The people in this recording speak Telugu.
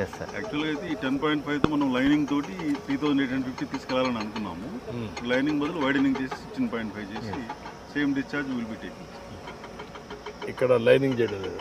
ఎస్ సార్ యాక్చువల్గా అయితే ఈ టెన్ పాయింట్ ఫైవ్తో మనం లైనింగ్ తోటి three thousand eight hundred fifty తీసుకెళ్ళాలని అనుకున్నాము. లైనింగ్ బదులు వైడనింగ్ చేసి సిక్స్టీన్ పాయింట్ ఫైవ్ చేసి same discharge will be taking ఇక్కడ లైనింగ్ చేయడం